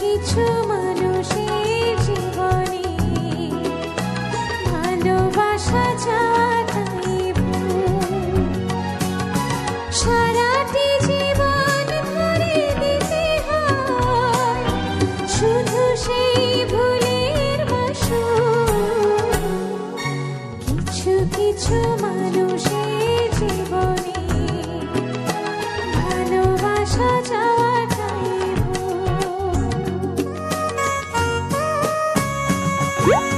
কিছু মানুষের জীবনে ভালোবাসা চাওয়া তাই সারাটি জীবন ধরে দিতে হয়, শুধু সেই ভুলের বাসু কিছু কিছু মানুষের জীবনে ভালোবাসা চাওয়া 음.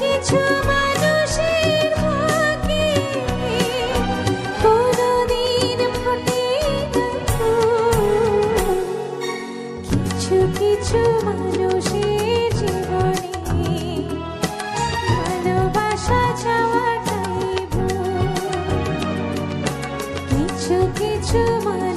কিছু মানুষের থাকে কোনদিন ফোটে কিছু কিছু মানুষের জীবনে ভালোবাসা যাওয়াটাই কিছু কিছু মানুষ